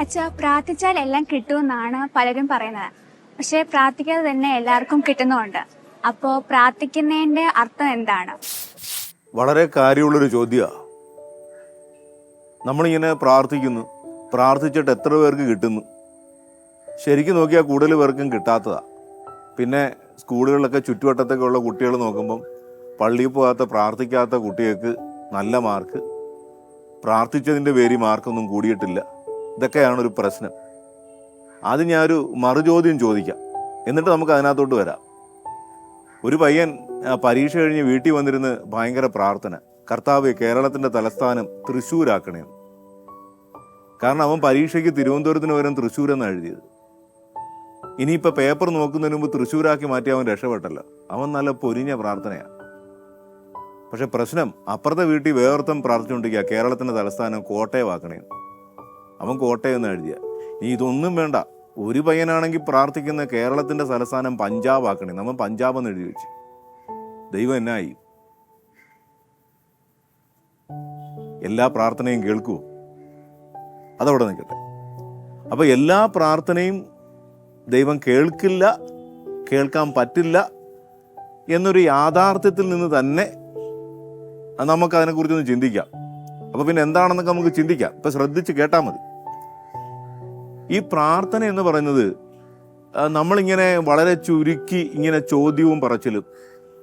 അച്ഛ പ്രാർത്ഥിച്ചാൽ എല്ലാം കിട്ടുമെന്നാണ് പലരും പറയുന്നത്. പക്ഷെ പ്രാർത്ഥിക്കാതെ തന്നെ എല്ലാവർക്കും കിട്ടുന്നുമുണ്ട്. അപ്പോ പ്രാർത്ഥിക്കുന്നതിന്റെ അർത്ഥം എന്താണ്? വളരെ കാര്യമുള്ളൊരു ചോദ്യമാണ് നമ്മളിങ്ങനെ പ്രാർത്ഥിക്കുന്നു. പ്രാർത്ഥിച്ചിട്ട് എത്ര പേർക്ക് കിട്ടുന്നു? ശരിക്കും നോക്കിയാൽ കൂടുതൽ പേർക്കും കിട്ടാത്തതാ. പിന്നെ സ്കൂളുകളിലൊക്കെ ചുറ്റുവട്ടത്തൊക്കെ ഉള്ള കുട്ടികൾ നോക്കുമ്പം പള്ളിയിൽ പോകാത്ത പ്രാർത്ഥിക്കാത്ത കുട്ടികൾക്ക് നല്ല മാർക്ക്. പ്രാർത്ഥിച്ചതിന്റെ പേരിൽ മാർക്കൊന്നും കൂടിയിട്ടില്ല. ഇതൊക്കെയാണ് ഒരു പ്രശ്നം. അത് ഞാനൊരു മറുചോദ്യം ചോദിക്കാം. എന്നിട്ട് നമുക്ക് അതിനകത്തോട്ട് വരാം. ഒരു പയ്യൻ പരീക്ഷ കഴിഞ്ഞ് വീട്ടിൽ വന്നിരുന്ന് ഭയങ്കര പ്രാർത്ഥന. കർത്താവ് കേരളത്തിന്റെ തലസ്ഥാനം തൃശ്ശൂരാക്കണേ കാരണം അവൻ പരീക്ഷയ്ക്ക് തിരുവനന്തപുരത്തിന് പകരം തൃശ്ശൂർ എന്നാണ് എഴുതിയത്. ഇനിയിപ്പോൾ പേപ്പർ നോക്കുന്നതിന് മുമ്പ് തൃശ്ശൂരാക്കി മാറ്റി അവൻ രക്ഷപ്പെട്ടല്ലോ. അവൻ നല്ല പൊരിഞ്ഞ പ്രാർത്ഥനയാണ് പക്ഷെ പ്രശ്നം അപ്പുറത്തെ വീട്ടിൽ വേറൊരുത്തം പ്രാർത്ഥിച്ചുകൊണ്ടിരിക്കുക കേരളത്തിന്റെ തലസ്ഥാനം കോട്ടയമാക്കണേ അവൻ കോട്ടയെന്ന് എഴുതിയ. ഇനി ഇതൊന്നും വേണ്ട. ഒരു പയ്യനാണെങ്കിൽ പ്രാർത്ഥിക്കുന്ന കേരളത്തിന്റെ തലസ്ഥാനം പഞ്ചാബ് ആക്കണേ നമ്മൾ പഞ്ചാബ് എന്ന് എഴുതി വെച്ച്. ദൈവം എന്നായി എല്ലാ പ്രാർത്ഥനയും കേൾക്കൂ. അതവിടെ നിൽക്കട്ടെ. അപ്പോൾ എല്ലാ പ്രാർത്ഥനയും ദൈവം കേൾക്കില്ല കേൾക്കാൻ പറ്റില്ല എന്നൊരു യാഥാർത്ഥ്യത്തിൽ നിന്ന് തന്നെ നമുക്കതിനെക്കുറിച്ചൊന്ന് ചിന്തിക്കാം. അപ്പൊ പിന്നെ എന്താണെന്നൊക്കെ നമുക്ക് ചിന്തിക്കാം. ഇപ്പൊ ശ്രദ്ധിച്ച് കേട്ടാൽ മതി. ഈ പ്രാർത്ഥന എന്ന് പറയുന്നത് നമ്മളിങ്ങനെ വളരെ ചുരുക്കി ഇങ്ങനെ ചോദ്യവും പറച്ചിലും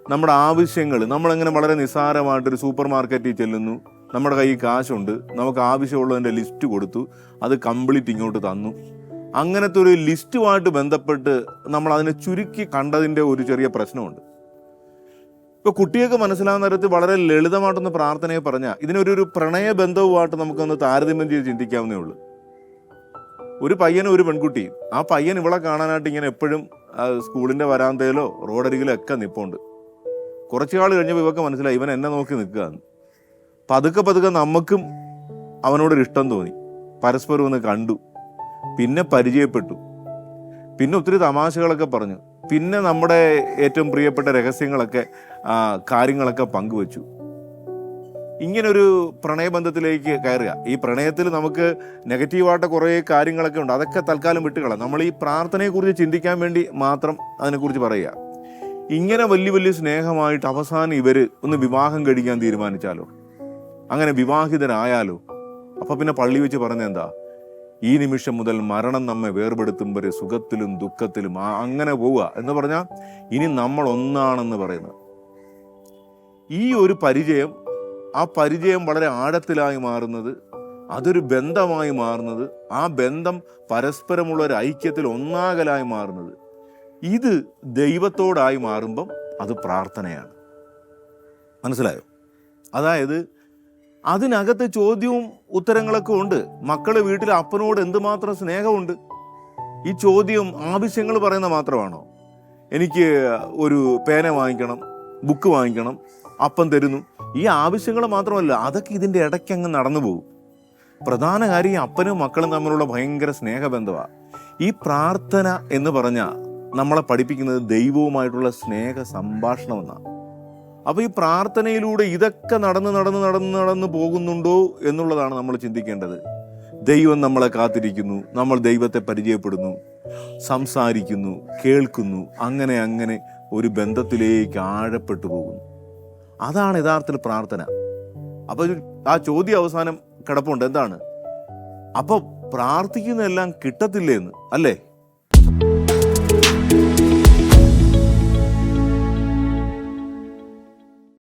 നമ്മുടെ ആവശ്യങ്ങൾ നമ്മളിങ്ങനെ വളരെ നിസ്സാരമായിട്ടൊരു സൂപ്പർ മാർക്കറ്റിൽ ചെല്ലുന്നു നമ്മുടെ കയ്യിൽ കാശുണ്ട് നമുക്ക് ആവശ്യമുള്ളതിന്റെ ലിസ്റ്റ് കൊടുത്തു അത് കംപ്ലീറ്റ് ഇങ്ങോട്ട് തന്നു. അങ്ങനത്തെ ഒരു ലിസ്റ്റുമായിട്ട് ബന്ധപ്പെട്ട് നമ്മൾ അതിനെ ചുരുക്കി കണ്ടതിന്റെ ഒരു ചെറിയ പ്രശ്നമുണ്ട്. ഇപ്പൊ കുട്ടികൾക്ക് മനസ്സിലാവുന്ന തരത്തിൽ വളരെ ലളിതമായിട്ടൊന്ന് പ്രാർത്ഥനയെ പറഞ്ഞാൽ ഇതിനൊരു ഒരു പ്രണയബന്ധവുമായിട്ട് നമുക്കൊന്ന് താരതമ്യം ചെയ്ത് ചിന്തിക്കാവുന്നേ ഉള്ളൂ. ഒരു പയ്യനും ഒരു പെൺകുട്ടിയും ആ പയ്യൻ ഇവളെ കാണാനായിട്ട് ഇങ്ങനെ എപ്പോഴും സ്കൂളിന്റെ വരാന്തയിലോ റോഡരികിലോ ഒക്കെ നിപ്പുണ്ട്. കുറച്ചു നാൾ കഴിഞ്ഞപ്പോൾ ഇവക്ക് മനസ്സിലായി ഇവൻ എന്നെ നോക്കി നിൽക്കുകയാണ്. പതുക്കെ പതുക്കെ നമുക്കും അവനോടൊരു ഇഷ്ടം തോന്നി. പരസ്പരം ഒന്ന് കണ്ടു. പിന്നെ പരിചയപ്പെട്ടു. പിന്നെ ഒത്തിരി തമാശകളൊക്കെ പറഞ്ഞു. പിന്നെ നമ്മുടെ ഏറ്റവും പ്രിയപ്പെട്ട രഹസ്യങ്ങളൊക്കെ കാര്യങ്ങളൊക്കെ പങ്കുവച്ചു. ഇങ്ങനൊരു പ്രണയബന്ധത്തിലേക്ക് കയറുക. ഈ പ്രണയത്തിൽ നമുക്ക് നെഗറ്റീവായിട്ട് കുറേ കാര്യങ്ങളൊക്കെ ഉണ്ട്. അതൊക്കെ തൽക്കാലം വിട്ടുകളാം നമ്മൾ ഈ പ്രാർത്ഥനയെക്കുറിച്ച് ചിന്തിക്കാൻ വേണ്ടി മാത്രം അതിനെക്കുറിച്ച് പറയുക. ഇങ്ങനെ വലിയ വലിയ സ്നേഹമായിട്ട് അവസാനം ഇവർ ഒന്ന് വിവാഹം കഴിക്കാൻ തീരുമാനിച്ചാലോ? അങ്ങനെ വിവാഹിതരായാലോ? അപ്പം പിന്നെ പള്ളി വെച്ച് പറഞ്ഞ എന്താ ഈ നിമിഷം മുതൽ മരണം നമ്മെ വേർപെടുത്തും വരെ സുഖത്തിലും ദുഃഖത്തിലും അങ്ങനെ പോവുക എന്ന് പറഞ്ഞാൽ ഇനി നമ്മൾ ഒന്നാണെന്ന് പറയുന്നത്. ഈ ഒരു പരിചയം ആ പരിചയം വളരെ ആഴത്തിലായി മാറുന്നത് അതൊരു ബന്ധമായി മാറുന്നത് ആ ബന്ധം പരസ്പരമുള്ള ഒരു ഐക്യത്തിൽ ഒന്നാകലായി മാറുന്നത്. ഇത് ദൈവത്തോടായി മാറുമ്പം അത് പ്രാർത്ഥനയാണ്. മനസ്സിലായോ? അതായത് അതിനകത്തെ ചോദ്യവും ഉത്തരങ്ങളൊക്കെ ഉണ്ട്. മക്കൾ വീട്ടിൽ അപ്പനോട് എന്തുമാത്രം സ്നേഹമുണ്ട്? ഈ ചോദ്യം ആവശ്യങ്ങൾ പറയുന്ന മാത്രമാണോ? എനിക്ക് ഒരു പേന വാങ്ങിക്കണം ബുക്ക് വാങ്ങിക്കണം അപ്പം തരുന്നു. ഈ ആവശ്യങ്ങൾ മാത്രമല്ല അതൊക്കെ ഇതിന്റെ ഇടയ്ക്ക് അങ്ങ് നടന്നു പോകും. പ്രധാന കാര്യം അപ്പനും മക്കളും തമ്മിലുള്ള ഭയങ്കര സ്നേഹബന്ധമാണ് ഈ പ്രാർത്ഥന എന്ന് പറഞ്ഞാൽ നമ്മളെ പഠിപ്പിക്കുന്നത് ദൈവവുമായിട്ടുള്ള സ്നേഹ സംഭാഷണം എന്നാണ് അപ്പോൾ ഈ പ്രാർത്ഥനയിലൂടെ ഇതൊക്കെ നടന്ന് നടന്ന് നടന്ന് നടന്ന് പോകുന്നുണ്ടോ എന്നുള്ളതാണ് നമ്മൾ ചിന്തിക്കേണ്ടത്. ദൈവം നമ്മളെ കാത്തിരിക്കുന്നു നമ്മൾ ദൈവത്തെ പരിചയപ്പെടുന്നു സംസാരിക്കുന്നു കേൾക്കുന്നു അങ്ങനെ അങ്ങനെ ഒരു ബന്ധത്തിലേക്ക് ആഴപ്പെട്ടു പോകുന്നു. അതാണ് യഥാർത്ഥത്തിൽ പ്രാർത്ഥന. അപ്പോൾ ആ ചോദ്യം അവസാനം കിടപ്പുണ്ട് എന്താണ്? അപ്പോൾ പ്രാർത്ഥിക്കുന്നതെല്ലാം കിട്ടത്തില്ലേ എന്ന് അല്ലേ?